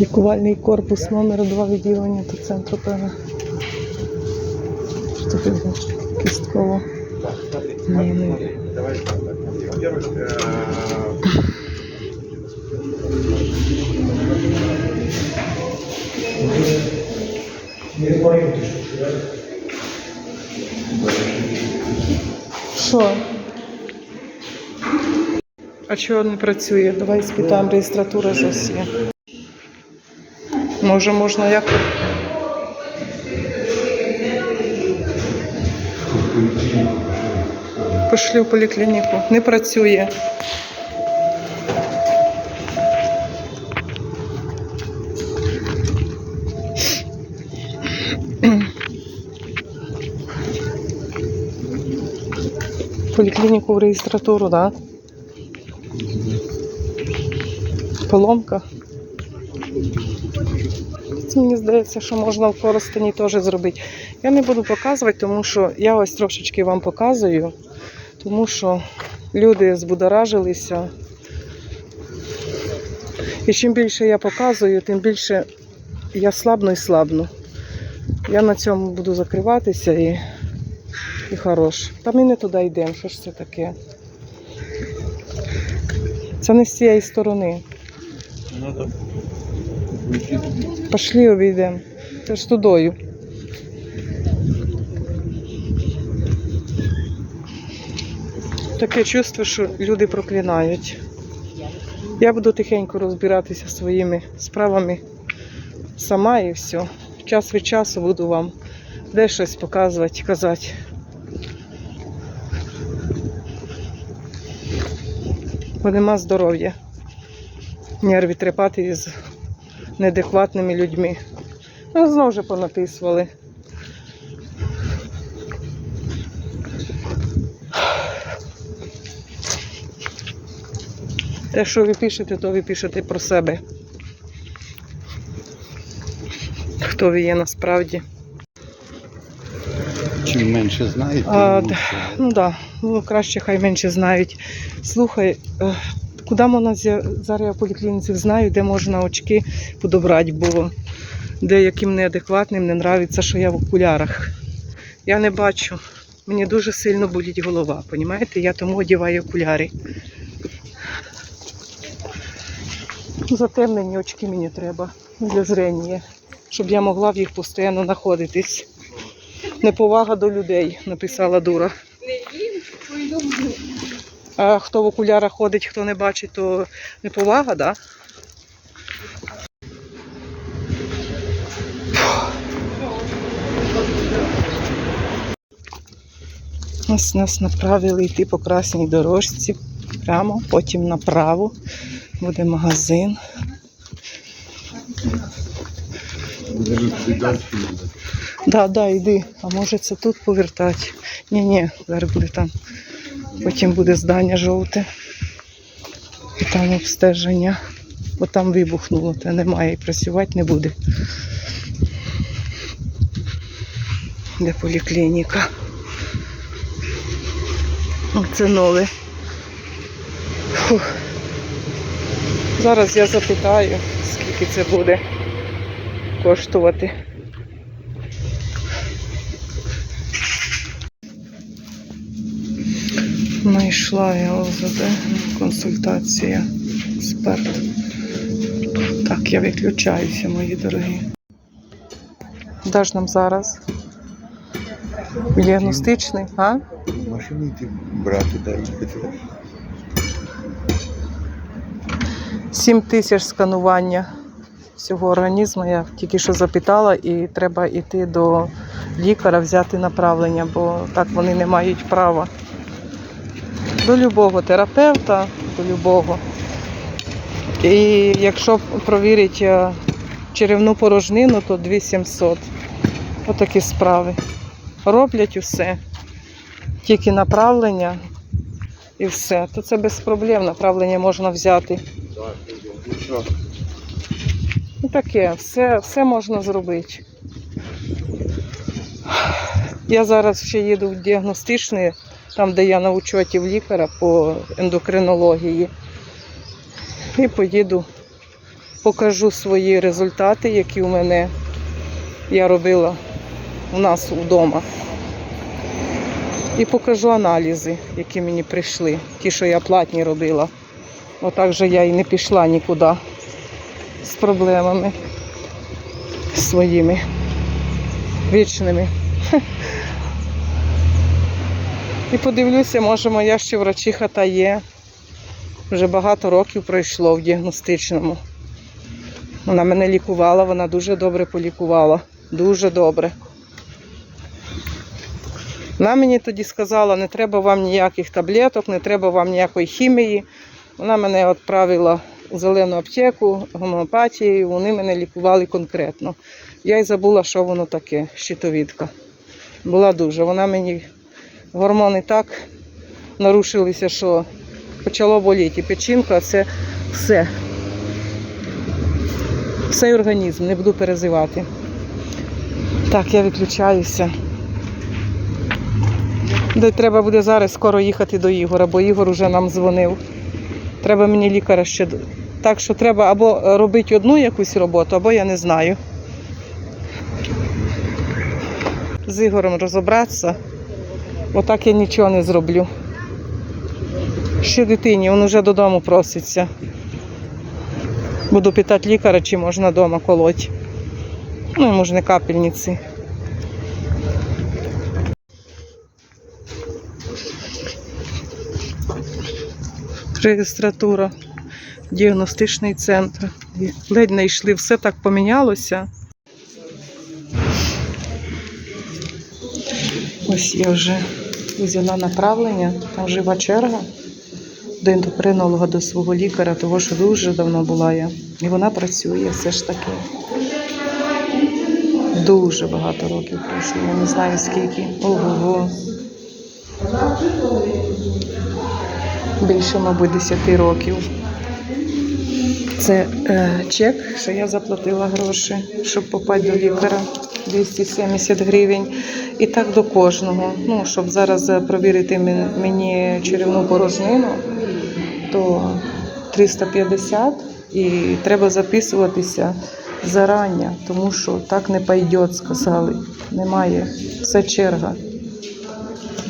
Лікувальний корпус номер 2 відділення до центру буде? Кістково. Що? А чого не працює? Давай спитаємо реєстратура ж є. Може, можна як. Пошли в поліклініку. Не працює. Поліклініку в реєстратуру, так? Да? Поломка. Це мені здається, що можна в Коростені теж зробити. Я не буду показувати, тому що я ось трошечки вам показую, тому що люди збудоражилися. І чим більше я показую, тим більше я слабну і слабну. Я на цьому буду закриватися і, і хорош. Та ми не туди йдемо, що ж це таке? Це не з цієї сторони. надо Пошли обійдемо. Це ж тудою. Таке чувство, що люди проклинають. Я буду тихенько розбиратися своїми справами сама і все. Час від часу буду вам де щось показувати, казати. Бо нема здоров'я. Нерві трепати із неадекватними людьми. Ну, знову вже понаписували. Те, що ви пишете, то ви пишете про себе. Хто ви є насправді. Чим менше знаєте, А. Ну так, да, ну краще хай менше знають. Слухай, е, куди можна зараз я в поліклініці знаю, де можна очки подобрати, бо деяким неадекватним не нравиться, що я в окулярах. Я не бачу. Мені дуже сильно болить голова, понімаєте? Я тому одягаю окуляри. Затемнені очки мені треба для зрення, щоб я могла в їх постійно знаходитись. Неповага до людей, написала дура. А хто в окулярах ходить, хто не бачить, то неповага, да? Ось нас направили йти по красній дорожці прямо, потім направо. Буде магазин. Дивіться, далі надо. Да, да, йди. А може це тут повертати? Ні, ні, зараз буде там. Потім буде здання жовте. І там обстеження. Бо там вибухнуло, та немає і працювати не буде. Де поліклініка. Оце нове. Фух. Зараз я запитаю, скільки це буде коштувати. Знайшла я ОЗД, консультація, експерт. Так, я виключаюся, мої дорогі. Де ж нам зараз? Діагностичний, а? В машині йти брати, дай їхати. 7 тисяч сканування всього організму. Я тільки що запитала, і треба йти до лікаря, взяти направлення, бо так вони не мають права. До любого терапевта, до любого. І якщо провірять е, черевну порожнину, то 2700. Отакі справи. Роблять усе. Тільки направлення і все. То це без проблем. Направлення можна взяти. Що, Ну таке, все, все можна зробити. Я зараз ще їду в діагностичний, там, де я на учоті в лікаря по ендокринології. І поїду покажу свої результати, які у мене я робила у нас вдома. І покажу аналізи, які мені прийшли, ті, що я платні робила. Отак же я і не пішла нікуди з проблемами своїми вічними. І подивлюся, може моя ще врачиха та є. Вже багато років пройшло в діагностичному. Вона мене лікувала, вона дуже добре полікувала. Дуже добре. Вона мені тоді сказала, не треба вам ніяких таблеток, не треба вам ніякої хімії. Вона мене відправила у зелену аптеку, гомеопатією, вони мене лікували конкретно. Я й забула, що воно таке, щитовідка. Була дуже. Вона мені гормони так нарушилися, що почало боліти. Печінка це все. Все організм, не буду перезивати. Так, я виключаюся. Де треба буде зараз скоро їхати до Ігора, бо Ігор уже нам дзвонив. Треба мені лікаря ще. Так що треба або робити одну якусь роботу, або я не знаю. З Ігорем розібратися. Отак я нічого не зроблю. Ще дитині, він вже додому проситься. Буду питати лікаря, чи можна вдома колоть. Ну, і не капельниці. Реєстратура, діагностичний центр. Ледь не йшли, все так помінялося. Ось я вже взяла направлення, там жива черга до ендокринолога, до свого лікаря, того що дуже давно була я. І вона працює все ж таки. Дуже багато років пройшло, я не знаю скільки. Ого. Більше, мабуть, 10 років. Це е, чек, що я заплатила гроші, щоб попасть до лікаря. 270 гривень. І так до кожного. Ну, щоб зараз провірити мені черевну порожнину, то 350 і треба записуватися зарання, тому що так не пойде, сказали. Немає. Все черга.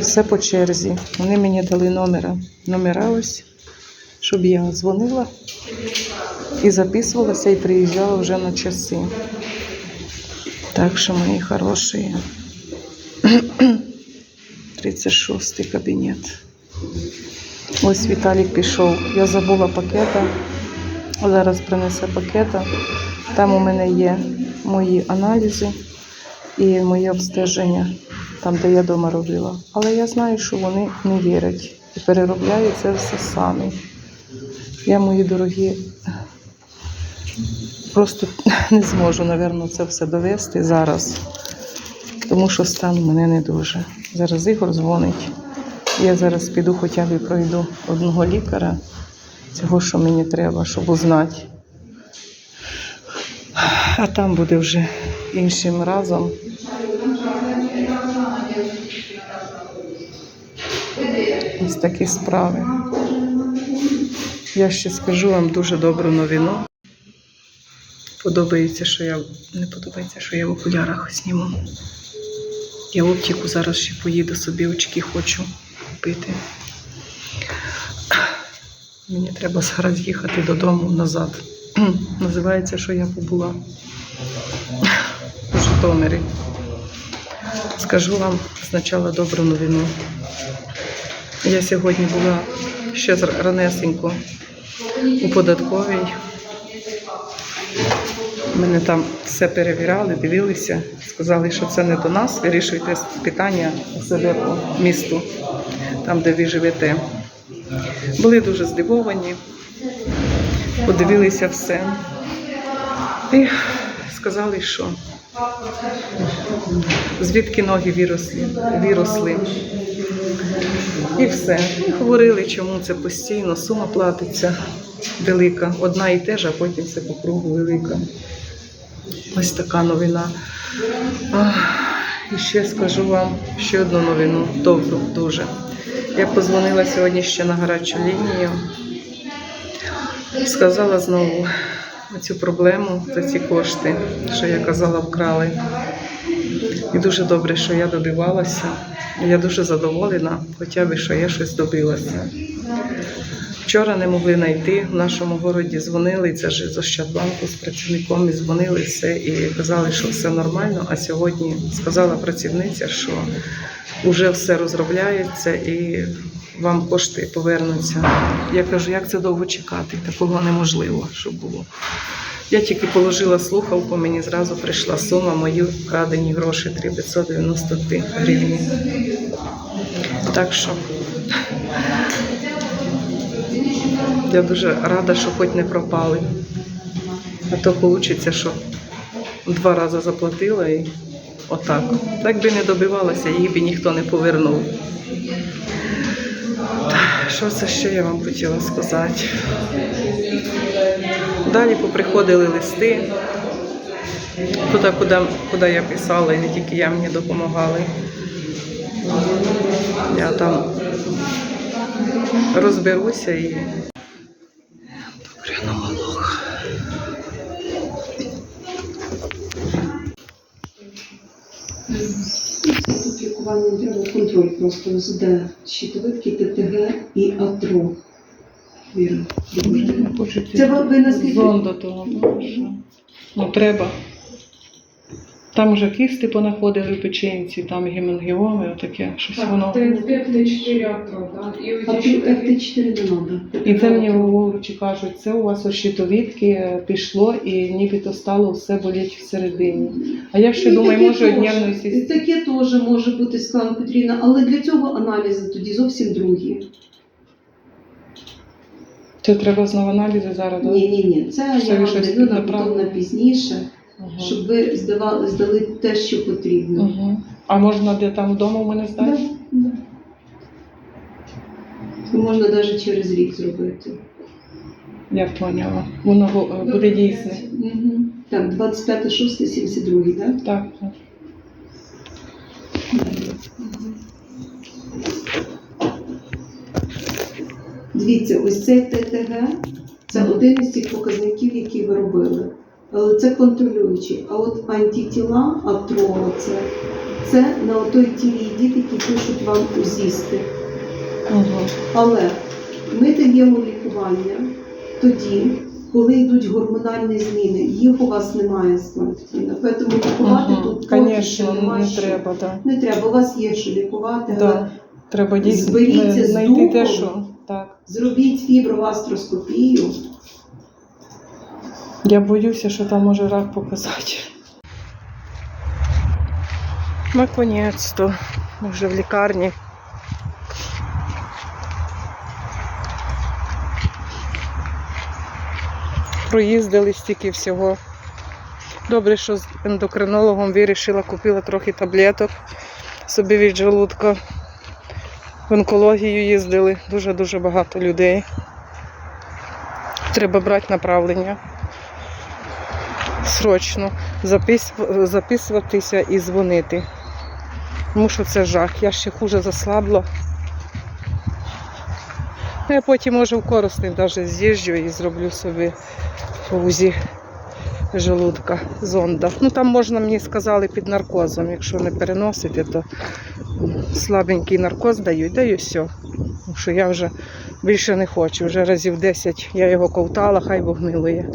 Все по черзі. Вони мені дали номера. Номера ось, щоб я дзвонила і записувалася, і приїжджала вже на часи. Так що, мої хороші. 36-й кабінет. Ось Віталік пішов. Я забула пакета. Зараз принесе пакета. Там у мене є мої аналізи і моє обстеження, там, де я вдома робила. Але я знаю, що вони не вірять і переробляють це все самі. Я, мої дорогі, просто не зможу, напевно, це все довести зараз, тому що стан мене не дуже. Зараз Ігор дзвонить. Я зараз піду хоча б і пройду одного лікаря, цього, що мені треба, щоб узнати. А там буде вже іншим разом. Ось такі справи. Я ще скажу вам дуже добру новину. Подобається, що я не подобається, що я в окулярах зніму. Я в оптику зараз ще поїду собі очки хочу купити. Мені треба зараз їхати додому назад. Називається, що я побула у Житомирі. Скажу вам спочатку добру новину. Я сьогодні була ще ранесенько у податковій. Мене там все перевіряли, дивилися, сказали, що це не до нас. Вирішуйте питання себе по місту, там, де ви живете. Були дуже здивовані, подивилися все. І сказали, що звідки ноги виросли, виросли. І все. І говорили, чому це постійно, сума платиться велика, одна і те ж, а потім все по кругу велика. Ось така новина. І ще скажу вам ще одну новину, добру дуже. Я позвонила сьогодні ще на гарячу лінію. Сказала знову, цю проблему за ці кошти, що я казала, вкрали. І дуже добре, що я добивалася. Я дуже задоволена, хоча б що я щось добилася. Вчора не могли знайти. В нашому городі дзвонили, це ж з Ощадбанку з працівником і дзвонили все і казали, що все нормально. А сьогодні сказала працівниця, що вже все розробляється і вам кошти повернуться. Я кажу, як це довго чекати? Такого неможливо, щоб було. Я тільки положила слухавку, мені зразу прийшла сума, мої вкрадені гроші 3593 гривні. Так що я дуже рада, що хоч не пропали. А то вийде, що два рази заплатила і отак. Так би не добивалася, їх би ніхто не повернув. Що це ще я вам хотіла сказати? Далі поприходили листи. Туди, куди, куди я писала, і не тільки я мені допомагали. Я там розберуся і. Лікування треба контроль просто ЗД, щитовидки, ТТГ і АТРО. Віра. добре. Це ви наскільки- Зонда того. Ну, треба. Там вже кисти понаходили в печінці, там гемангіоми, отаке, щось воно. ТФТ-4 атро, да? І А оці тут ще такі- ФТ4 не треба. І це мені говорячи кажуть, це у вас у щитовідки пішло і нібито стало все боліть всередині. А я ще Ну, думаю, таке може дневної сісти. Таке теж може бути Світлана Петрівна, але для цього аналізи тоді зовсім другі. Це треба знову аналізи зараз. Ні, ні, ні. Це Це я вам щось даю на пізніше, Ага. щоб ви здавали, здали те, що потрібно. Угу. А можна де там вдома у мене здати? Да, да. Це можна навіть через рік зробити. Я поняла. Воно го- буде дійсне. Угу. Так, 25 6 72 так? Так, так. Дивіться, ось цей ТТГ це один із тих показників, які ви робили. Це контролюючий. А от антитіла, атрова, це, це на той ті діти, які пишуть вам. Угу. Але ми даємо лікування тоді, коли йдуть гормональні зміни. Їх у вас немає Славкіна. Тому лікувати тут поки що не що. треба, так. Не треба, у вас є що лікувати, але Треба Зберіться з знайти те, що. Так. зробіть фібровастроскопію. Я боюся, що там може рак показати. Наконець-то. Вже в лікарні. Проїздили стільки всього. Добре, що з ендокринологом вирішила, купила трохи таблеток собі від желудка. В онкологію їздили дуже-дуже багато людей. Треба брати направлення. Срочно записуватися і дзвонити. Тому що це жах. Я ще хуже заслабла. Ну, Я потім, може, в Коростень навіть з'їжджу і зроблю собі по УЗІ желудка, зонда. Ну там можна, мені сказали, під наркозом. Якщо не переносити, то слабенький наркоз дають, да і все. Тому що я вже більше не хочу. Вже разів 10 я його ковтала, хай вогнилує.